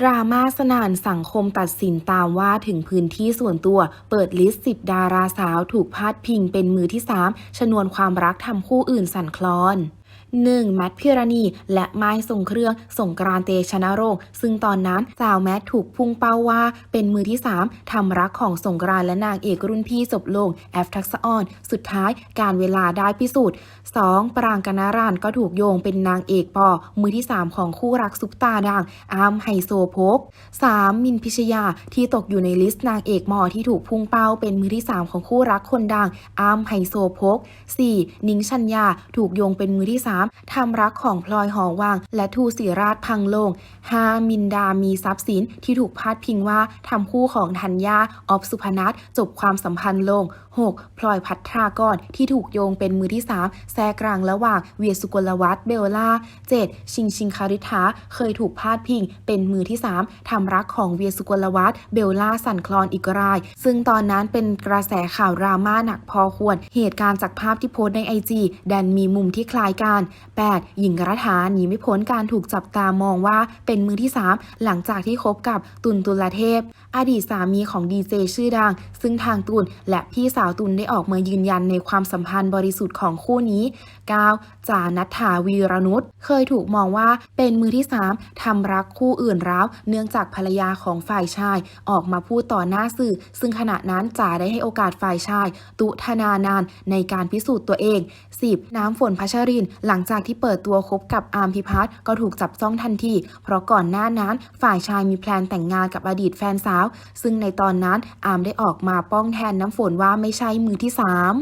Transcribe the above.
ดราม่าสนานสังคมตัดสินตามว่าถึงพื้นที่ส่วนตัว เปิดลิสต์สิบดาราสาวถูกพาดพิงเป็นมือที่ 3 ชนวนความรักทำคู่อื่นสั่นคลอน 1. แมทพิรณี และไม้ส่งเครื่องส่งกรานเตชนโรงซึ่งตอนนั้นสาวแมทถูกพุ่งเป้าว่า เป็นมือที่ 3ทำรักของสงกรานและนางเอกรุ่นพี่จบลง แอฟทักษออน สุดท้ายการเวลาได้พิสูจน์ 2. ปรางกนารานก็ถูกโยงเป็นนางเอกปอ มือที่ 3 ของคู่รักซุปตาดังอาร์มไฮโซโพก 3. มินพิชยาที่ตกอยู่ในลิสต์นางเอกมอที่ถูกพุ่งเป้าเป็นมือที่ 3 ของคู่รักคนดังอาร์มไฮโซโพก 4. นิ้งชัญญาถูกโยงเป็นมือที่ 3ทำรักของพลอยหอวัง และทูศิราชพังลง 5. มินดามีทรัพย์สินที่ถูกพาดพิงว่าทำคู่ของธัญญาออฟสุพนัทจบความสัมพันธ์ลง 6. พลอยพัทรากรที่ถูกโยงเป็นมือที่ 3 แทรกกลางระหว่างเวียสุกลวัฒน์เบลล่า 7. ชิงชิงคาริธาเคยถูกพาดพิง เป็นมือที่ 3 ทำรักของเวียสุกลวัฒน์เบลล่าสั่นคลอนอีกราย ซึ่งตอนนั้นเป็นกระแสข่าวดราม่าหนักพอควร เหตุการณ์จากภาพที่โพสต์ในไอจีดันมีมุมที่คล้ายกัน 8. หญิงรัฐาหนีไม่พ้นการถูกจับตามองว่าเป็นมือที่ 3 หลังจากที่คบกับตุลตุลเทพ อดีตสามีของดีเจชื่อดัง ซึ่งทางตุลและพี่สาวตุลได้ออกมายืนยันในความสัมพันธ์บริสุทธิ์ของคู่นี้ 9. จานัทธาวีรนุชเคยถูกมองว่าเป็นมือที่ 3ทำรักคู่อื่นร้าวเนื่องจากภรรยาของฝ่ายชาย ออกมาพูดต่อหน้าสื่อ ซึ่งขณะนั้นจ่าได้ให้โอกาสฝ่ายชาย ตุธนานานในการพิสูจน์ตัวเอง 10. น้ำฝนพัชรินหลังจากที่เปิดตัวคบกับอาร์มพิพัฒน์ก็ถูกจับจ้องทันที เพราะก่อนหน้านั้นฝ่ายชายมีแพลนแต่งงานกับอดีตแฟนสาว ซึ่งในตอนนั้นอาร์มได้ออกมาป้องแทนน้ำฝนว่าไม่ใช่มือที่สาม